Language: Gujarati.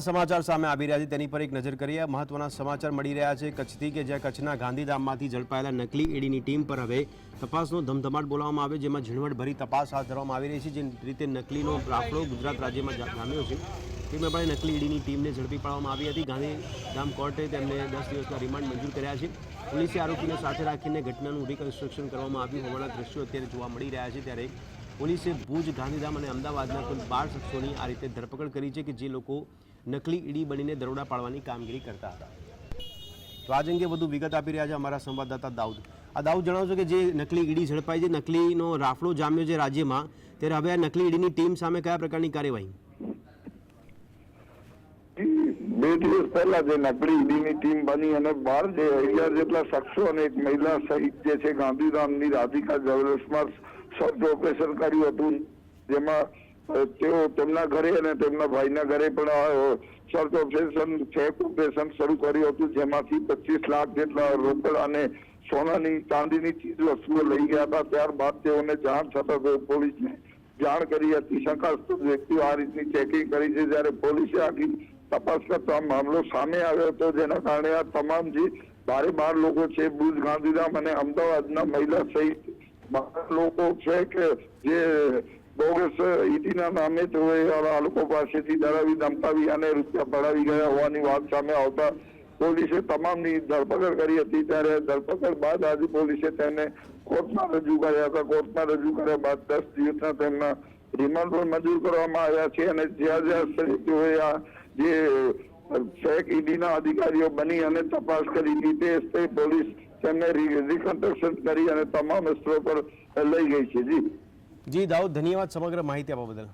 સમાચાર સામે આવી રહ્યા છે. તેની પર એક નજર કરીએ. મહત્વના સમાચાર મળી રહ્યા છે કચ્છથી કે જ્યાં કચ્છના ગાંધીધામમાંથી ઝડપાયેલા નકલી ઈડીની ટીમ પર હવે તપાસનો ધમધમાટ બોલાવવામાં આવે જેમાં ઝીણવટભરી તપાસ હાથ ધરવામાં આવી રહી છે. જે રીતે નકલીનો રાફડો ગુજરાત રાજ્યમાં જામ્યો છે. તે પ્રમાણે નકલી ઈડીની ટીમને ઝડપી પાડવામાં આવી હતી. ગાંધીધામ કોર્ટે તેમને દસ દિવસના રિમાન્ડ મંજૂર કર્યા છે. પોલીસે આરોપીને સાથે રાખીને ઘટનાનું રિકન્સ્ટ્રક્શન કરવામાં આવ્યું. હોવાના દ્રશ્યો અત્યારે જોવા મળી રહ્યા છે. ત્યારે પોલીસે ભુજ, ગાંધીધામ અને અમદાવાદના કુલ બાર શખ્સોની આ રીતે ધરપકડ કરી છે કે જે લોકો નકલી ઈડી બનીને દરોડા પાડવાની કામગીરી કરતા હતા. તો આજ અંગે વધુ વિગત આપી રહ્યા છે અમારા સંવાદદાતા દાઉદ. આ દાઉદ જણાવશો કે જે નકલી ઈડી ઝડપાઈ છે, નકલીનો રાફડો જામ્યો છે રાજ્યમાં, ત્યારે હવે આ નકલી ઈડીની ટીમ સામે કયા પ્રકારની કાર્યવાહી? બે દિવસ પહેલા જે નકલી ઈડીની ટીમ બની અને બાર જે અગિયાર જેટલા શખ્સો અને એક મહિલા સહિત જે છે ગાંધીધામની રાધિકા જ્વેલર્સમાં સર્ચ ઓપરેશન કર્યું હતું, જેમાં તેઓ તેમના ઘરે અને તેમના ભાઈના ઘરે પણ સર્ચ ઓપરેશન ચેક ઓપરેશન શરૂ કર્યું હતું, જેમાંથી પચીસ લાખ જેટલા રોકડ અને સોનાની, ચાંદીની ચીજ વસ્તુઓ લઈ ગયા હતા. ત્યારબાદ તેઓને જાણ થતા પોલીસને જાણ કરી હતી. શંકાસ્પદ વ્યક્તિઓ આ રીતની ચેકિંગ કરી છે. જ્યારે પોલીસે આખી તપાસ કરતા મામલો સામે આવ્યો હતો, જેના કારણે આ તમામ જે બારે બાર લોકો છે ભુજ ગાંધીધામ અને અમદાવાદના મહિલા સહિત બાર લોકો છે કે જે બોગસ ઈટીના નામે આ લોકો પાસેથી ડરાવી ધમકાવી અને રૂપિયા પડાવી ગયા હોવાની વાત સામે આવતા પોલીસે તમામની ધરપકડ કરી હતી. ત્યારે ધરપકડ બાદ આજે પોલીસે તેમને કોર્ટમાં રજૂ કર્યા હતા. કોર્ટમાં રજૂ કર્યા બાદ દસ દિવસના તેમના રિમાન્ડ પણ મંજૂર કરવામાં આવ્યા છે અને જ્યાં જ્યાં તેઓએ આ જે ફેક ઈડીના અધિકારીઓ બની અને તપાસ કરી હતી તે પોલીસ તેમને રિકન્સ્ટ્રક્શન કરી અને તમામ સ્થળો પર લઈ ગઈ છે. જી. જી દાઉદ ધન્યવાદ સમગ્ર માહિતી આપવા બદલ.